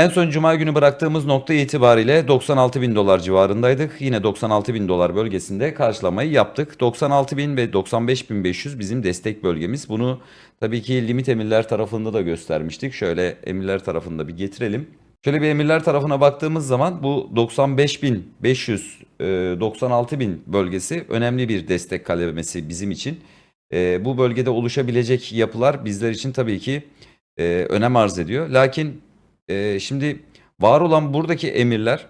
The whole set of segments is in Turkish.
En son cuma günü bıraktığımız nokta itibariyle 96 bin dolar civarındaydık. Yine 96 bin dolar bölgesinde karşılamayı yaptık. 96 bin ve 95 bin 500 bizim destek bölgemiz. Bunu tabii ki limit emirler tarafında da göstermiştik. Şöyle emirler tarafında bir getirelim. Şöyle bir emirler tarafına baktığımız zaman bu 95 bin 500 e, 96 bin bölgesi önemli bir destek kalemesi bizim için. E, bu bölgede oluşabilecek yapılar bizler için tabii ki e, önem arz ediyor. Lakin ee, şimdi var olan buradaki emirler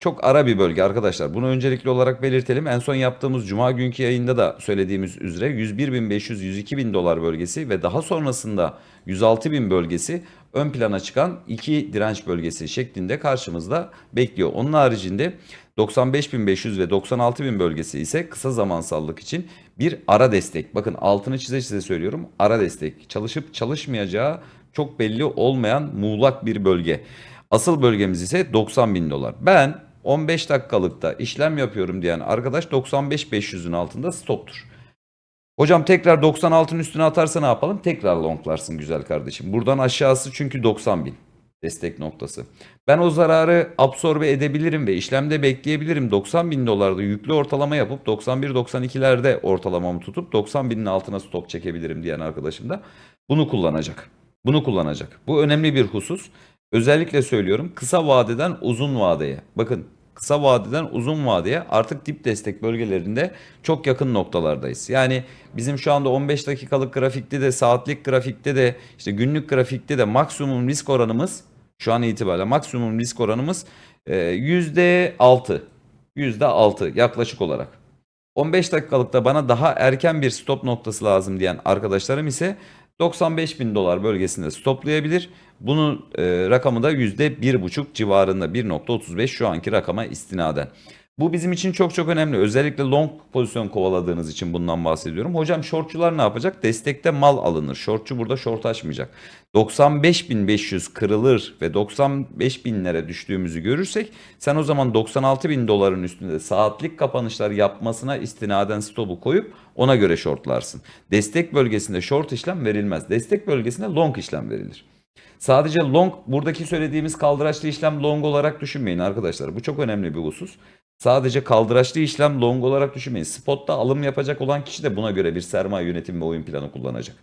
çok ara bir bölge arkadaşlar. Bunu öncelikli olarak belirtelim. En son yaptığımız cuma günkü yayında da söylediğimiz üzere 101.500-102.000 dolar bölgesi ve daha sonrasında 106.000 bölgesi ön plana çıkan iki direnç bölgesi şeklinde karşımızda bekliyor. Onun haricinde 95.500 ve 96.000 bölgesi ise kısa zamansallık için bir ara destek. Bakın altını çize çize söylüyorum. Ara destek. Çalışıp çalışmayacağı çok belli olmayan muğlak bir bölge. Asıl bölgemiz ise 90 bin dolar. Ben 15 dakikalıkta işlem yapıyorum diyen arkadaş 95-500'ün altında stoptur. Hocam tekrar 96'ın üstüne atarsa ne yapalım? Tekrar longlarsın güzel kardeşim. Buradan aşağısı çünkü 90 bin destek noktası. Ben o zararı absorbe edebilirim ve işlemde bekleyebilirim. 90 bin dolarda yüklü ortalama yapıp 91-92'lerde ortalamamı tutup 90 binin altına stop çekebilirim diyen arkadaşım da bunu kullanacak. Bunu kullanacak. Bu önemli bir husus. Özellikle söylüyorum kısa vadeden uzun vadeye. Bakın kısa vadeden uzun vadeye artık dip destek bölgelerinde çok yakın noktalardayız. Yani bizim şu anda 15 dakikalık grafikte de saatlik grafikte de işte günlük grafikte de maksimum risk oranımız şu an itibariyle maksimum risk oranımız e, %6. %6 yaklaşık olarak. 15 dakikalıkta bana daha erken bir stop noktası lazım diyen arkadaşlarım ise 95 bin dolar bölgesinde stoplayabilir. Bunun e, rakamı da %1,5 civarında 1.35 şu anki rakama istinaden. Bu bizim için çok çok önemli. Özellikle long pozisyon kovaladığınız için bundan bahsediyorum. Hocam shortçular ne yapacak? Destekte mal alınır. Shortçu burada short açmayacak. 95.500 kırılır ve 95.000'lere düştüğümüzü görürsek sen o zaman 96.000 doların üstünde saatlik kapanışlar yapmasına istinaden stopu koyup ona göre shortlarsın. Destek bölgesinde short işlem verilmez. Destek bölgesinde long işlem verilir. Sadece long buradaki söylediğimiz kaldıraçlı işlem long olarak düşünmeyin arkadaşlar. Bu çok önemli bir husus. Sadece kaldıraçlı işlem long olarak düşünmeyin. Spotta alım yapacak olan kişi de buna göre bir sermaye yönetimi ve oyun planı kullanacak.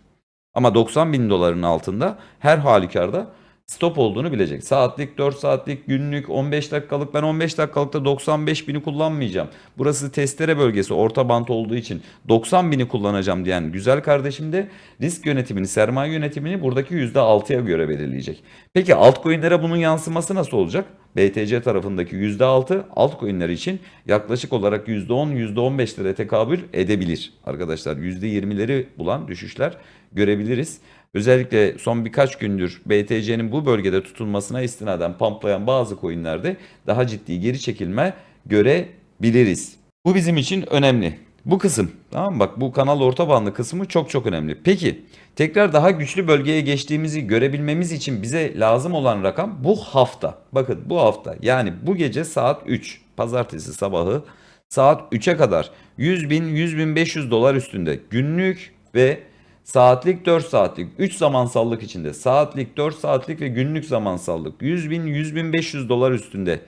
Ama 90 bin doların altında her halükarda stop olduğunu bilecek. Saatlik, 4 saatlik, günlük, 15 dakikalık. Ben 15 dakikalıkta 95 bini kullanmayacağım. Burası testere bölgesi, orta bant olduğu için 90 bini kullanacağım diyen güzel kardeşim de risk yönetimini, sermaye yönetimini buradaki %6'ya göre belirleyecek. Peki altcoin'lere bunun yansıması nasıl olacak? BTC tarafındaki %6 altcoin'ler için yaklaşık olarak %10, %15'lere tekabül edebilir. Arkadaşlar %20'leri bulan düşüşler görebiliriz. Özellikle son birkaç gündür BTC'nin bu bölgede tutulmasına istinaden pamplayan bazı coinlerde daha ciddi geri çekilme görebiliriz. Bu bizim için önemli. Bu kısım tamam mı? Bak bu kanal orta bandı kısmı çok çok önemli. Peki tekrar daha güçlü bölgeye geçtiğimizi görebilmemiz için bize lazım olan rakam bu hafta. Bakın bu hafta yani bu gece saat 3 pazartesi sabahı saat 3'e kadar 100 bin 100 bin 500 dolar üstünde günlük ve saatlik 4 saatlik 3 zamansallık içinde saatlik 4 saatlik ve günlük zamansallık 100 bin 100 bin 500 dolar üstünde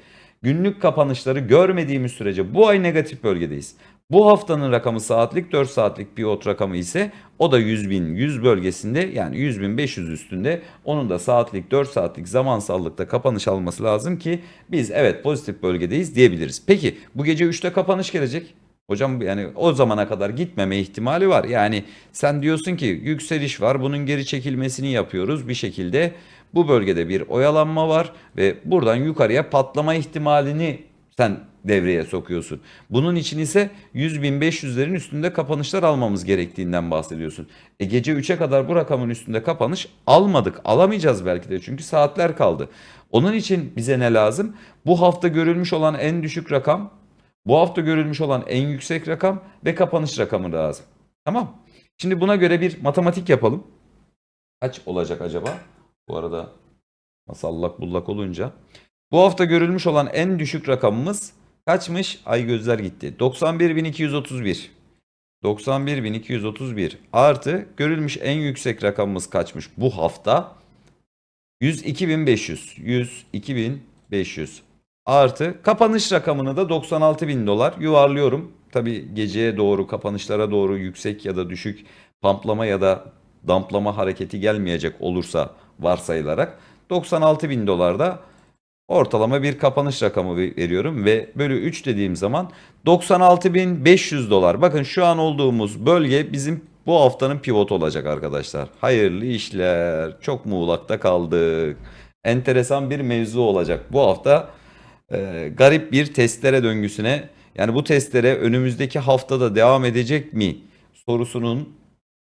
günlük kapanışları görmediğimiz sürece bu ay negatif bölgedeyiz. Bu haftanın rakamı saatlik 4 saatlik pivot rakamı ise o da 100 bin 100 bölgesinde yani 100 bin 500 üstünde onun da saatlik 4 saatlik zamansallıkta kapanış alması lazım ki biz evet pozitif bölgedeyiz diyebiliriz. Peki bu gece 3'te kapanış gelecek. Hocam yani o zamana kadar gitmeme ihtimali var. Yani sen diyorsun ki yükseliş var bunun geri çekilmesini yapıyoruz bir şekilde. Bu bölgede bir oyalanma var ve buradan yukarıya patlama ihtimalini sen devreye sokuyorsun. Bunun için ise 100.500'lerin üstünde kapanışlar almamız gerektiğinden bahsediyorsun. E gece 3'e kadar bu rakamın üstünde kapanış almadık. Alamayacağız belki de çünkü saatler kaldı. Onun için bize ne lazım? Bu hafta görülmüş olan en düşük rakam, bu hafta görülmüş olan en yüksek rakam ve kapanış rakamı lazım. Tamam. Şimdi buna göre bir matematik yapalım. Kaç olacak acaba? Bu arada masallak bullak olunca. Bu hafta görülmüş olan en düşük rakamımız kaçmış? Ay gözler gitti. 91.231. 91.231 artı görülmüş en yüksek rakamımız kaçmış bu hafta? 102.500. 102.500 artı kapanış rakamını da 96.000 dolar yuvarlıyorum. Tabi geceye doğru kapanışlara doğru yüksek ya da düşük pamplama ya da damplama hareketi gelmeyecek olursa varsayılarak 96.000 dolarda ortalama bir kapanış rakamı ve- veriyorum ve bölü 3 dediğim zaman 96.500 dolar. Bakın şu an olduğumuz bölge bizim bu haftanın pivotu olacak arkadaşlar. Hayırlı işler. Çok muğlakta kaldık. Enteresan bir mevzu olacak. Bu hafta e, garip bir testlere döngüsüne yani bu testlere önümüzdeki haftada devam edecek mi sorusunun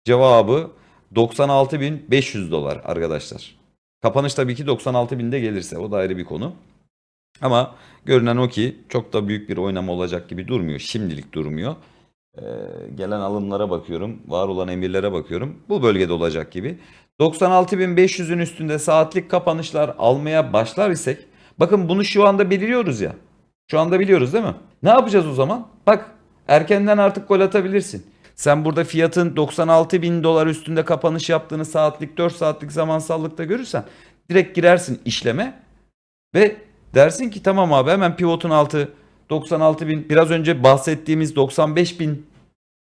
cevabı 96.500 dolar arkadaşlar. Kapanış tabii ki 96.000'de gelirse o da ayrı bir konu. Ama görünen o ki çok da büyük bir oynama olacak gibi durmuyor. Şimdilik durmuyor. Ee, gelen alımlara bakıyorum. Var olan emirlere bakıyorum. Bu bölgede olacak gibi. 96.500'ün üstünde saatlik kapanışlar almaya başlar isek bakın bunu şu anda belirliyoruz ya. Şu anda biliyoruz değil mi? Ne yapacağız o zaman? Bak erkenden artık gol atabilirsin. Sen burada fiyatın 96 bin dolar üstünde kapanış yaptığını saatlik 4 saatlik zamansallıkta görürsen direkt girersin işleme ve dersin ki tamam abi hemen pivotun altı 96 bin biraz önce bahsettiğimiz 95 bin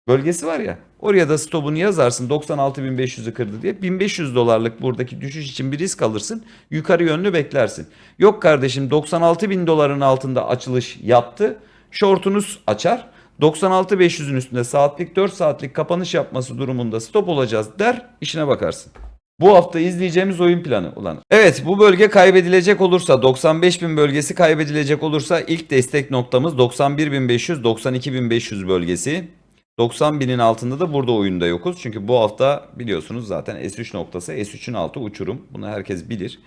bölgesi var ya oraya da stopunu yazarsın 96.500'ü kırdı diye 1500 dolarlık buradaki düşüş için bir risk alırsın yukarı yönlü beklersin. Yok kardeşim 96 bin doların altında açılış yaptı shortunuz açar 96.500'ün üstünde saatlik 4 saatlik kapanış yapması durumunda stop olacağız der işine bakarsın. Bu hafta izleyeceğimiz oyun planı olan. Evet bu bölge kaybedilecek olursa 95.000 bölgesi kaybedilecek olursa ilk destek noktamız 91.500 92.500 bölgesi. 90.000'in altında da burada oyunda yokuz. Çünkü bu hafta biliyorsunuz zaten S3 noktası S3'ün altı uçurum. Bunu herkes bilir.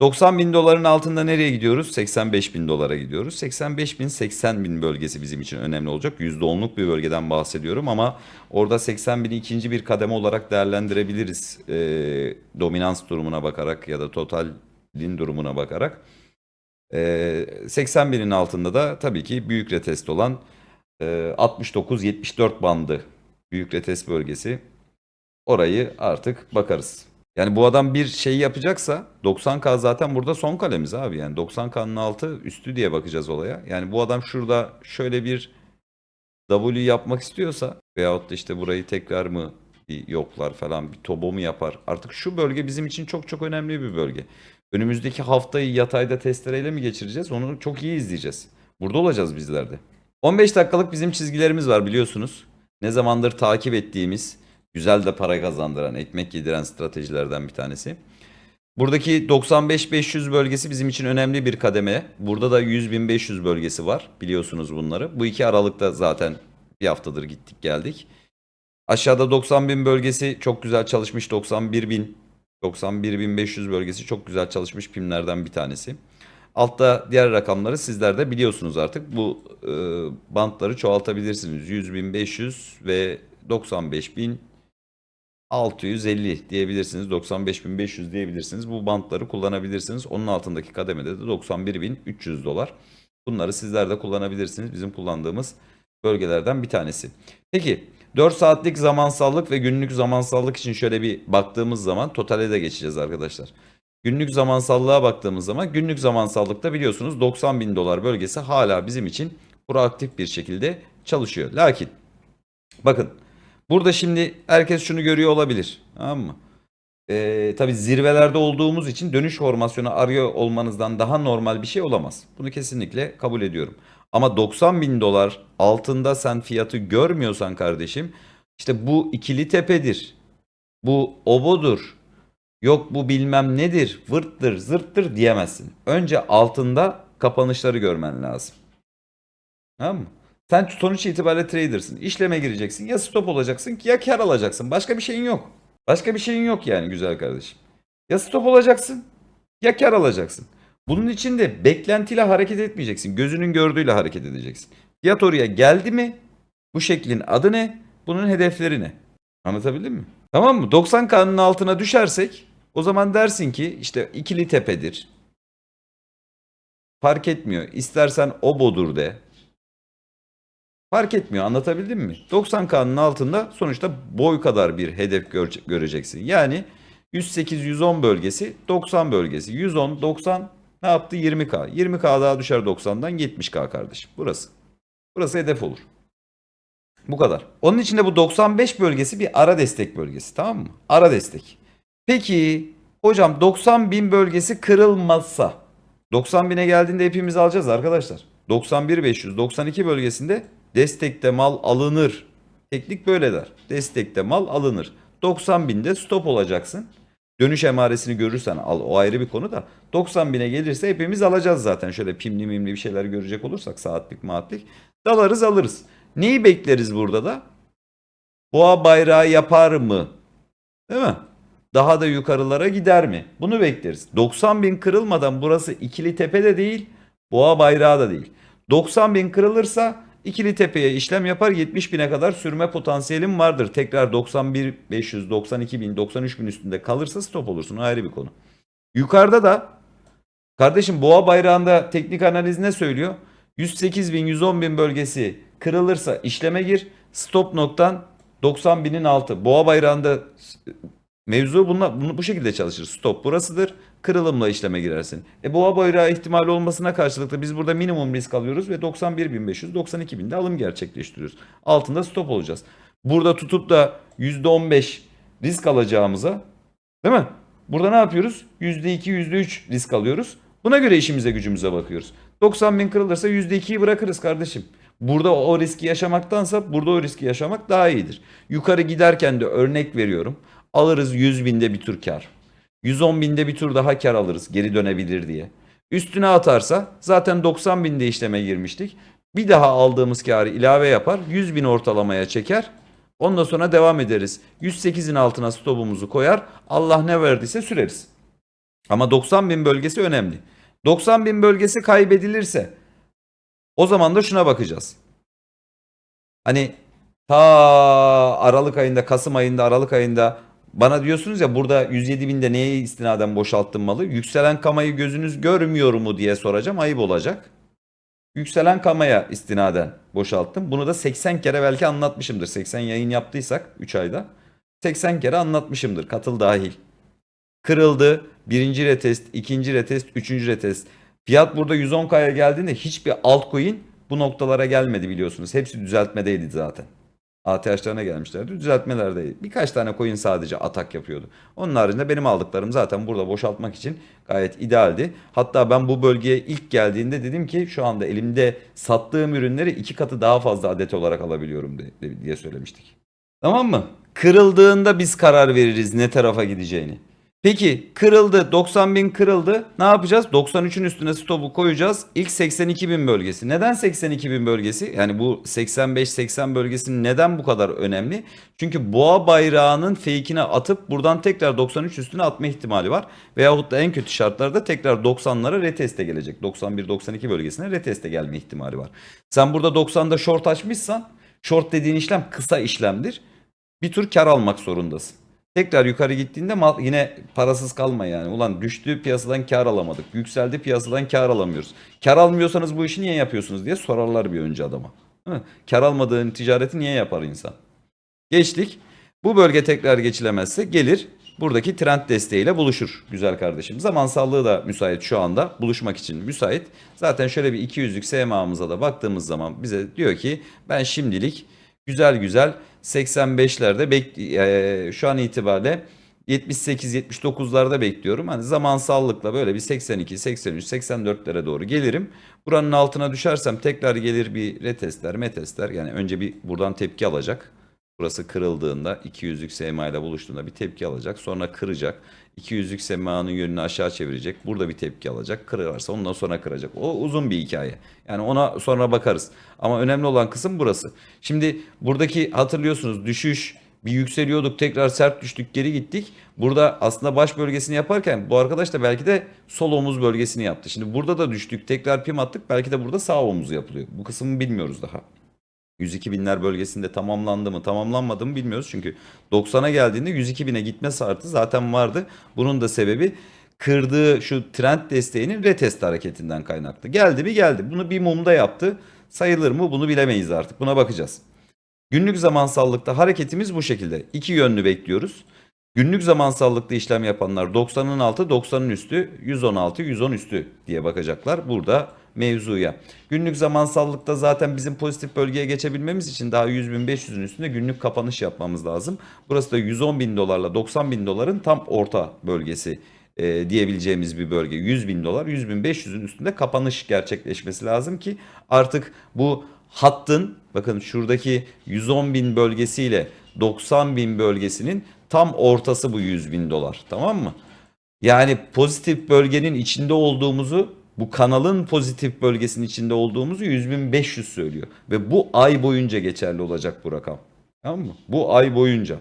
90 bin doların altında nereye gidiyoruz? 85 bin dolara gidiyoruz. 85 bin 80 bin bölgesi bizim için önemli olacak. %10'luk bir bölgeden bahsediyorum ama orada 80 bini ikinci bir kademe olarak değerlendirebiliriz. Ee, dominans durumuna bakarak ya da totalin durumuna bakarak. Ee, 80 binin altında da tabii ki büyük retest olan e, 69-74 bandı büyük retest bölgesi. Orayı artık bakarız. Yani bu adam bir şey yapacaksa 90K zaten burada son kalemiz abi. Yani 90K'nın altı üstü diye bakacağız olaya. Yani bu adam şurada şöyle bir W yapmak istiyorsa veyahut da işte burayı tekrar mı bir yoklar falan bir tobo mu yapar? Artık şu bölge bizim için çok çok önemli bir bölge. Önümüzdeki haftayı yatayda testereyle mi geçireceğiz? Onu çok iyi izleyeceğiz. Burada olacağız bizler de. 15 dakikalık bizim çizgilerimiz var biliyorsunuz. Ne zamandır takip ettiğimiz, güzel de para kazandıran, ekmek yediren stratejilerden bir tanesi. Buradaki 95-500 bölgesi bizim için önemli bir kademe. Burada da 100.500 bölgesi var. Biliyorsunuz bunları. Bu iki aralıkta zaten bir haftadır gittik geldik. Aşağıda 90.000 bölgesi çok güzel çalışmış. 91.000 91.500 bölgesi çok güzel çalışmış pimlerden bir tanesi. Altta diğer rakamları sizler de biliyorsunuz artık. Bu e, bantları çoğaltabilirsiniz. 100.500 ve 95.000 650 diyebilirsiniz. 95.500 diyebilirsiniz. Bu bantları kullanabilirsiniz. Onun altındaki kademede de 91.300 dolar. Bunları sizler de kullanabilirsiniz. Bizim kullandığımız bölgelerden bir tanesi. Peki 4 saatlik zamansallık ve günlük zamansallık için şöyle bir baktığımız zaman totale de geçeceğiz arkadaşlar. Günlük zamansallığa baktığımız zaman günlük zamansallıkta biliyorsunuz 90 bin dolar bölgesi hala bizim için proaktif bir şekilde çalışıyor. Lakin bakın Burada şimdi herkes şunu görüyor olabilir. Tamam mı? Ee, tabii zirvelerde olduğumuz için dönüş formasyonu arıyor olmanızdan daha normal bir şey olamaz. Bunu kesinlikle kabul ediyorum. Ama 90 bin dolar altında sen fiyatı görmüyorsan kardeşim işte bu ikili tepedir. Bu obodur. Yok bu bilmem nedir, vırttır, zırttır diyemezsin. Önce altında kapanışları görmen lazım. Tamam mı? Sen sonuç itibariyle trader'sın. İşleme gireceksin. Ya stop olacaksın ya kar alacaksın. Başka bir şeyin yok. Başka bir şeyin yok yani güzel kardeşim. Ya stop olacaksın ya kar alacaksın. Bunun için de beklentiyle hareket etmeyeceksin. Gözünün gördüğüyle hareket edeceksin. Fiyat oraya geldi mi? Bu şeklin adı ne? Bunun hedefleri ne? Anlatabildim mi? Tamam mı? 90K'nın altına düşersek o zaman dersin ki işte ikili tepedir. Fark etmiyor. İstersen obodur de. Fark etmiyor anlatabildim mi? 90K'nın altında sonuçta boy kadar bir hedef gör- göreceksin. Yani 108-110 bölgesi 90 bölgesi. 110 90 ne yaptı? 20K. 20K daha düşer 90'dan 70K kardeşim. Burası. Burası hedef olur. Bu kadar. Onun içinde bu 95 bölgesi bir ara destek bölgesi tamam mı? Ara destek. Peki hocam 90 bin bölgesi kırılmazsa 90 bine geldiğinde hepimiz alacağız arkadaşlar. 91 500 92 bölgesinde destekte mal alınır. Teknik böyle der. Destekte mal alınır. 90 binde stop olacaksın. Dönüş emaresini görürsen al o ayrı bir konu da 90 bine gelirse hepimiz alacağız zaten. Şöyle pimli mimli bir şeyler görecek olursak saatlik maatlik dalarız alırız. Neyi bekleriz burada da? Boğa bayrağı yapar mı? Değil mi? Daha da yukarılara gider mi? Bunu bekleriz. 90 bin kırılmadan burası ikili tepe de değil, boğa bayrağı da değil. 90 bin kırılırsa ikili tepeye işlem yapar 70 bine kadar sürme potansiyelim vardır. Tekrar 91 500, 92 bin, 93 bin üstünde kalırsa stop olursun. Ayrı bir konu. Yukarıda da kardeşim boğa bayrağında teknik analiz ne söylüyor? 108 bin, 110 bin bölgesi kırılırsa işleme gir. Stop noktan 90 binin altı. Boğa bayrağında Mevzu bunla, bunu bu şekilde çalışır. Stop burasıdır. Kırılımla işleme girersin. E boğa bayrağı ihtimali olmasına karşılık da biz burada minimum risk alıyoruz ve 91.500 92.000'de alım gerçekleştiriyoruz. Altında stop olacağız. Burada tutup da %15 risk alacağımıza değil mi? Burada ne yapıyoruz? %2 %3 risk alıyoruz. Buna göre işimize gücümüze bakıyoruz. 90 bin kırılırsa %2'yi bırakırız kardeşim. Burada o riski yaşamaktansa burada o riski yaşamak daha iyidir. Yukarı giderken de örnek veriyorum. Alırız 100 binde bir tur kar. 110 binde bir tur daha kar alırız geri dönebilir diye. Üstüne atarsa zaten 90 binde işleme girmiştik. Bir daha aldığımız karı ilave yapar 100 bin ortalamaya çeker. Ondan sonra devam ederiz. 108'in altına stopumuzu koyar. Allah ne verdiyse süreriz. Ama 90 bin bölgesi önemli. 90 bin bölgesi kaybedilirse o zaman da şuna bakacağız. Hani ta Aralık ayında, Kasım ayında, Aralık ayında bana diyorsunuz ya burada 107 binde neye istinaden boşalttın malı? Yükselen kamayı gözünüz görmüyor mu diye soracağım. Ayıp olacak. Yükselen kamaya istinaden boşalttım. Bunu da 80 kere belki anlatmışımdır. 80 yayın yaptıysak 3 ayda. 80 kere anlatmışımdır. Katıl dahil. Kırıldı. Birinci retest, ikinci retest, üçüncü retest. Fiyat burada 110K'ya geldiğinde hiçbir altcoin bu noktalara gelmedi biliyorsunuz. Hepsi düzeltmedeydi zaten. ATH'larına gelmişlerdi. Düzeltmelerdeydi. Birkaç tane coin sadece atak yapıyordu. Onun haricinde benim aldıklarım zaten burada boşaltmak için gayet idealdi. Hatta ben bu bölgeye ilk geldiğinde dedim ki şu anda elimde sattığım ürünleri iki katı daha fazla adet olarak alabiliyorum diye söylemiştik. Tamam mı? Kırıldığında biz karar veririz ne tarafa gideceğini. Peki kırıldı 90 bin kırıldı ne yapacağız? 93'ün üstüne stopu koyacağız. İlk 82 bin bölgesi. Neden 82 bin bölgesi? Yani bu 85-80 bölgesi neden bu kadar önemli? Çünkü boğa bayrağının fake'ine atıp buradan tekrar 93 üstüne atma ihtimali var. Veyahut da en kötü şartlarda tekrar 90'lara reteste gelecek. 91-92 bölgesine reteste gelme ihtimali var. Sen burada 90'da short açmışsan short dediğin işlem kısa işlemdir. Bir tur kar almak zorundasın. Tekrar yukarı gittiğinde mal yine parasız kalma yani. Ulan düştü piyasadan kar alamadık. Yükseldi piyasadan kar alamıyoruz. Kar almıyorsanız bu işi niye yapıyorsunuz diye sorarlar bir önce adama. Mi? Kar almadığın ticareti niye yapar insan? Geçtik. Bu bölge tekrar geçilemezse gelir buradaki trend desteğiyle buluşur güzel kardeşim. Zamansallığı da müsait şu anda buluşmak için müsait. Zaten şöyle bir 200'lük SMA'mıza da baktığımız zaman bize diyor ki ben şimdilik güzel güzel 85'lerde bek eee, şu an itibariyle 78-79'larda bekliyorum. Hani zamansallıkla böyle bir 82, 83, 84'lere doğru gelirim. Buranın altına düşersem tekrar gelir bir retestler, metestler. Yani önce bir buradan tepki alacak. Burası kırıldığında 200'lük SMA ile buluştuğunda bir tepki alacak. Sonra kıracak. 200'lük SMA'nın yönünü aşağı çevirecek. Burada bir tepki alacak. Kırarsa ondan sonra kıracak. O uzun bir hikaye. Yani ona sonra bakarız. Ama önemli olan kısım burası. Şimdi buradaki hatırlıyorsunuz düşüş bir yükseliyorduk tekrar sert düştük geri gittik. Burada aslında baş bölgesini yaparken bu arkadaş da belki de sol omuz bölgesini yaptı. Şimdi burada da düştük tekrar pim attık belki de burada sağ omuz yapılıyor. Bu kısmı bilmiyoruz daha. 102 binler bölgesinde tamamlandı mı tamamlanmadı mı bilmiyoruz. Çünkü 90'a geldiğinde 102 bine gitme şartı zaten vardı. Bunun da sebebi kırdığı şu trend desteğinin retest hareketinden kaynaklı. Geldi mi geldi. Bunu bir mumda yaptı. Sayılır mı bunu bilemeyiz artık. Buna bakacağız. Günlük zamansallıkta hareketimiz bu şekilde. İki yönlü bekliyoruz. Günlük zamansallıkta işlem yapanlar 90'ın altı, 90'ın üstü, 116, 110 üstü diye bakacaklar burada mevzuya. Günlük zamansallıkta zaten bizim pozitif bölgeye geçebilmemiz için daha 100.500'ün üstünde günlük kapanış yapmamız lazım. Burası da 110 bin dolarla 90 bin doların tam orta bölgesi e, diyebileceğimiz bir bölge. 100 bin dolar, 100.500'ün üstünde kapanış gerçekleşmesi lazım ki artık bu hattın bakın şuradaki 110 bin bölgesiyle 90 bin bölgesinin tam ortası bu 100 bin dolar tamam mı? Yani pozitif bölgenin içinde olduğumuzu bu kanalın pozitif bölgesinin içinde olduğumuzu 100.500 söylüyor. Ve bu ay boyunca geçerli olacak bu rakam. Tamam mı? Bu ay boyunca.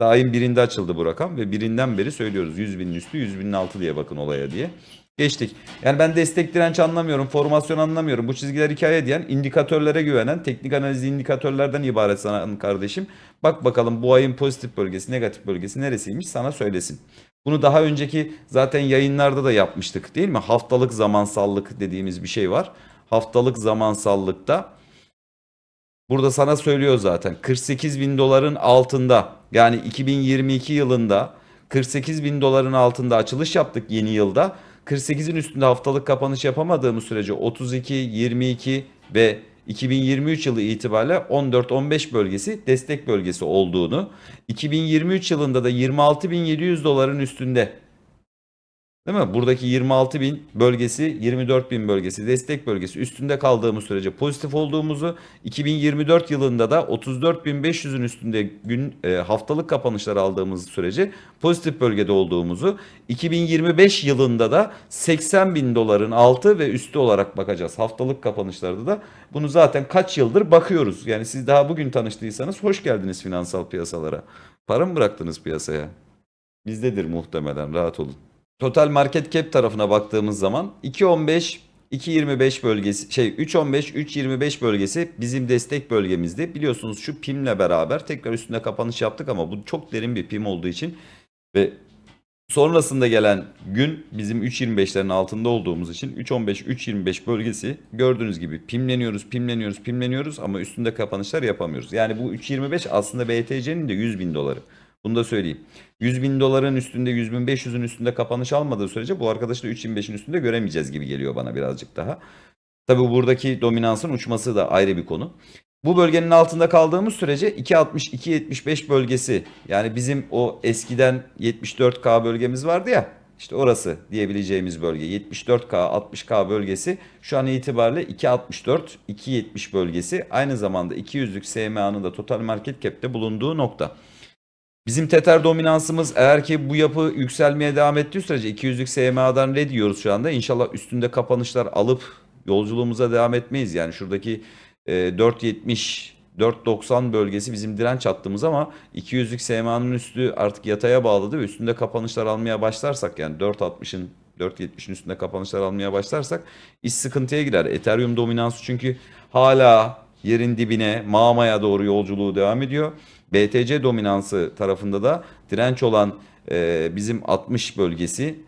Daha ayın birinde açıldı bu rakam ve birinden beri söylüyoruz 100 binin üstü 100 binin altı diye bakın olaya diye. Geçtik. Yani ben destek direnç anlamıyorum, formasyon anlamıyorum. Bu çizgiler hikaye diyen, indikatörlere güvenen, teknik analiz indikatörlerden ibaret sana kardeşim. Bak bakalım bu ayın pozitif bölgesi, negatif bölgesi neresiymiş sana söylesin. Bunu daha önceki zaten yayınlarda da yapmıştık değil mi? Haftalık zamansallık dediğimiz bir şey var. Haftalık zamansallıkta burada sana söylüyor zaten 48 bin doların altında yani 2022 yılında 48 bin doların altında açılış yaptık yeni yılda. 48'in üstünde haftalık kapanış yapamadığımız sürece 32, 22 ve 2023 yılı itibariyle 14-15 bölgesi destek bölgesi olduğunu, 2023 yılında da 26.700 doların üstünde Değil mi? Buradaki 26 bin bölgesi, 24 bin bölgesi, destek bölgesi üstünde kaldığımız sürece pozitif olduğumuzu, 2024 yılında da 34.500'ün üstünde gün e, haftalık kapanışlar aldığımız sürece pozitif bölgede olduğumuzu, 2025 yılında da 80 bin doların altı ve üstü olarak bakacağız. Haftalık kapanışlarda da bunu zaten kaç yıldır bakıyoruz. Yani siz daha bugün tanıştıysanız hoş geldiniz finansal piyasalara. Para mı bıraktınız piyasaya? Bizdedir muhtemelen rahat olun. Total market cap tarafına baktığımız zaman 2.15 2.25 bölgesi şey 3.15 3.25 bölgesi bizim destek bölgemizdi. Biliyorsunuz şu PIM'le beraber tekrar üstünde kapanış yaptık ama bu çok derin bir PIM olduğu için ve sonrasında gelen gün bizim 3.25'lerin altında olduğumuz için 3.15 3.25 bölgesi gördüğünüz gibi pimleniyoruz pimleniyoruz pimleniyoruz ama üstünde kapanışlar yapamıyoruz. Yani bu 3.25 aslında BTC'nin de 100 bin doları. Bunu da söyleyeyim. 100 bin doların üstünde 100 bin 500'ün üstünde kapanış almadığı sürece bu arkadaşı da 3025'in üstünde göremeyeceğiz gibi geliyor bana birazcık daha. Tabi buradaki dominansın uçması da ayrı bir konu. Bu bölgenin altında kaldığımız sürece 2.60-2.75 bölgesi yani bizim o eskiden 74K bölgemiz vardı ya işte orası diyebileceğimiz bölge 74K 60K bölgesi şu an itibariyle 2.64 2.70 bölgesi aynı zamanda 200'lük SMA'nın da total market cap'te bulunduğu nokta. Bizim Tether dominansımız eğer ki bu yapı yükselmeye devam ettiği sürece 200'lük SMA'dan red diyoruz şu anda. İnşallah üstünde kapanışlar alıp yolculuğumuza devam etmeyiz. Yani şuradaki e, 4.70 4.90 bölgesi bizim direnç hattımız ama 200'lük SMA'nın üstü artık yataya bağladı ve üstünde kapanışlar almaya başlarsak yani 4.60'ın 4.70'in üstünde kapanışlar almaya başlarsak iş sıkıntıya girer. Ethereum dominansı çünkü hala yerin dibine mağmaya doğru yolculuğu devam ediyor. BTC dominansı tarafında da direnç olan e, bizim 60 bölgesi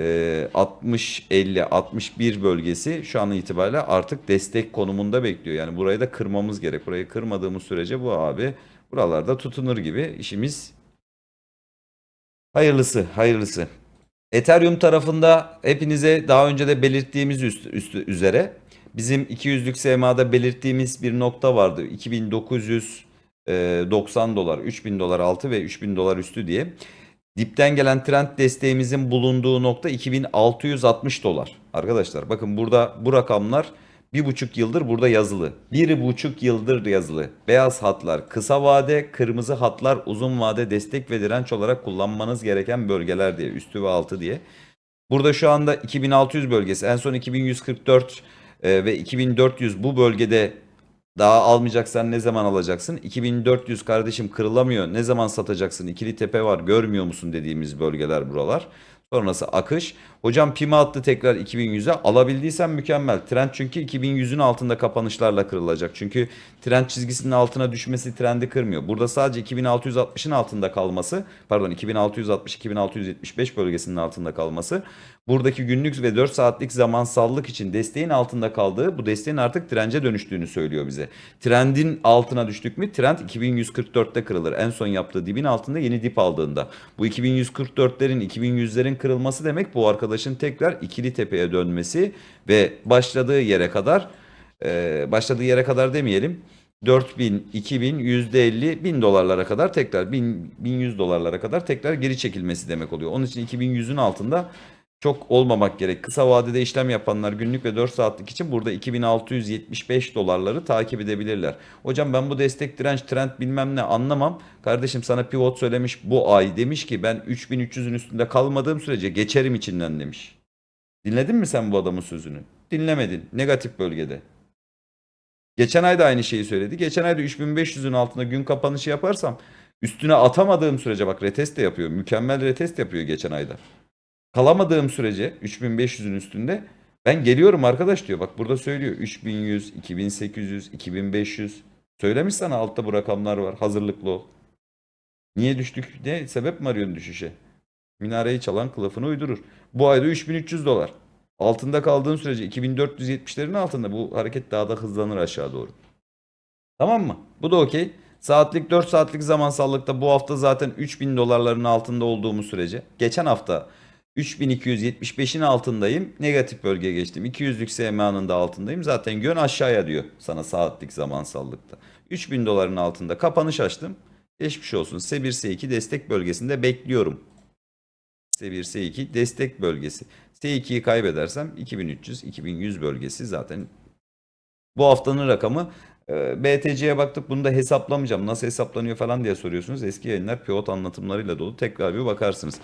e, 60 50 61 bölgesi şu an itibariyle artık destek konumunda bekliyor. Yani burayı da kırmamız gerek. Burayı kırmadığımız sürece bu abi buralarda tutunur gibi işimiz hayırlısı hayırlısı. Ethereum tarafında hepinize daha önce de belirttiğimiz üst, üst, üzere bizim 200'lük SMA'da belirttiğimiz bir nokta vardı. 2900 90 dolar, 3000 dolar altı ve 3000 dolar üstü diye. Dipten gelen trend desteğimizin bulunduğu nokta 2660 dolar. Arkadaşlar bakın burada bu rakamlar bir buçuk yıldır burada yazılı. Bir buçuk yıldır yazılı. Beyaz hatlar kısa vade, kırmızı hatlar uzun vade destek ve direnç olarak kullanmanız gereken bölgeler diye. Üstü ve altı diye. Burada şu anda 2600 bölgesi en son 2144 e, ve 2400 bu bölgede daha almayacaksan ne zaman alacaksın? 2400 kardeşim kırılamıyor. Ne zaman satacaksın? İkili tepe var görmüyor musun dediğimiz bölgeler buralar. Sonrası akış. Hocam pima attı tekrar 2100'e. Alabildiysen mükemmel. Trend çünkü 2100'ün altında kapanışlarla kırılacak. Çünkü trend çizgisinin altına düşmesi trendi kırmıyor. Burada sadece 2660'ın altında kalması, pardon 2660-2675 bölgesinin altında kalması buradaki günlük ve 4 saatlik zamansallık için desteğin altında kaldığı bu desteğin artık trence dönüştüğünü söylüyor bize. Trendin altına düştük mü trend 2144'te kırılır. En son yaptığı dibin altında yeni dip aldığında. Bu 2144'lerin 2100'lerin kırılması demek bu arkadaşın tekrar ikili tepeye dönmesi ve başladığı yere kadar e, başladığı yere kadar demeyelim 4000, 2000, %50, 1000 dolarlara kadar tekrar 1000, 1100 dolarlara kadar tekrar geri çekilmesi demek oluyor. Onun için 2100'ün altında çok olmamak gerek. Kısa vadede işlem yapanlar günlük ve 4 saatlik için burada 2675 dolarları takip edebilirler. Hocam ben bu destek direnç trend bilmem ne anlamam. Kardeşim sana pivot söylemiş bu ay demiş ki ben 3300'ün üstünde kalmadığım sürece geçerim içinden demiş. Dinledin mi sen bu adamın sözünü? Dinlemedin. Negatif bölgede. Geçen ay da aynı şeyi söyledi. Geçen ayda 3500'ün altında gün kapanışı yaparsam üstüne atamadığım sürece bak retest de yapıyor. Mükemmel retest yapıyor geçen ayda. Kalamadığım sürece 3500'ün üstünde ben geliyorum arkadaş diyor. Bak burada söylüyor 3100, 2800, 2500. Söylemiş sana altta bu rakamlar var. Hazırlıklı ol. Niye düştük? Ne sebep mi arıyorsun düşüşe? Minareyi çalan kılıfını uydurur. Bu ayda 3300 dolar. Altında kaldığın sürece 2470'lerin altında bu hareket daha da hızlanır aşağı doğru. Tamam mı? Bu da okey. Saatlik 4 saatlik zamansallıkta bu hafta zaten 3000 dolarların altında olduğumuz sürece. Geçen hafta 3275'in altındayım. Negatif bölgeye geçtim. 200'lük SMA'nın da altındayım. Zaten yön aşağıya diyor sana saatlik zamansallıkta. 3000 doların altında kapanış açtım. Geçmiş olsun. S1 S2 destek bölgesinde bekliyorum. S1 S2 destek bölgesi. S2'yi kaybedersem 2300-2100 bölgesi zaten bu haftanın rakamı. Ee, BTC'ye baktık bunu da hesaplamayacağım. Nasıl hesaplanıyor falan diye soruyorsunuz. Eski yayınlar pivot anlatımlarıyla dolu. Tekrar bir bakarsınız.